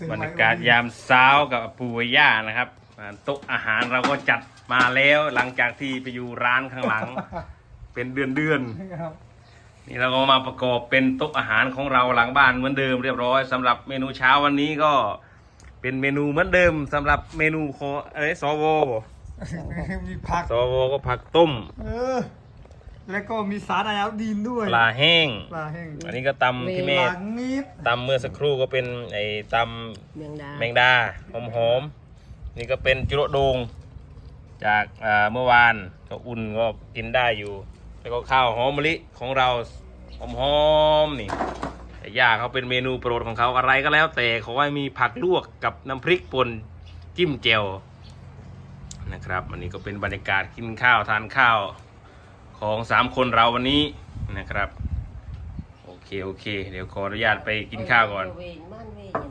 ซื้อบรรไว้ยากาศยามเช้ากับปู่กับย่านะครับอ่าโต๊ะอาหารเราก็จัดมาแล้วหลังจากที่ไปอยู่ร้านข้างหลัง เป็นเดือนเดือนๆครับนี่เราก็มาประกอบเป็นโต๊ะอาหารของเราหลังบ้านเหมือนเดิมเรียบร้อยสำหรับเมนูเช้าวันนี้ก็เป็นเมนูเหมือนเดิมสำหรับเมนูคอเอ้ยสวมีผักสวก็ผักต้ม เออ แล้วก็มีสารไอเอาดีนด้วย ปลาแห้ง ปลาแห้งอันนี้ก็ตำที่ปแม่ลางีบตำเมื่อสักครู่ก็เป็นไอ้ตเมียงดาำแมงดาหอมหอมๆนี่ก็เป็นจุโรโดง จากอ่าเมื่อวานก็อุ่นก็กินได้อยู่ แล้วก็ข้าวหอมมะลิของเราหอมหอมๆนี่แต่ย่าเขาเป็นเมนูโปรดของเขาอะไรก็แล้ว แต่ขอให้มีผักลวกกับน้ำพริกป่นจิ้มแจ่วนะครับวันนี้ก็เป็นบรรยากาศกินข้าวทานข้าว ของสามคนเราวันนี้นะครับ โอเค โอเค เดี๋ยวขออนุญาตไปกินข้าวก่อน เวง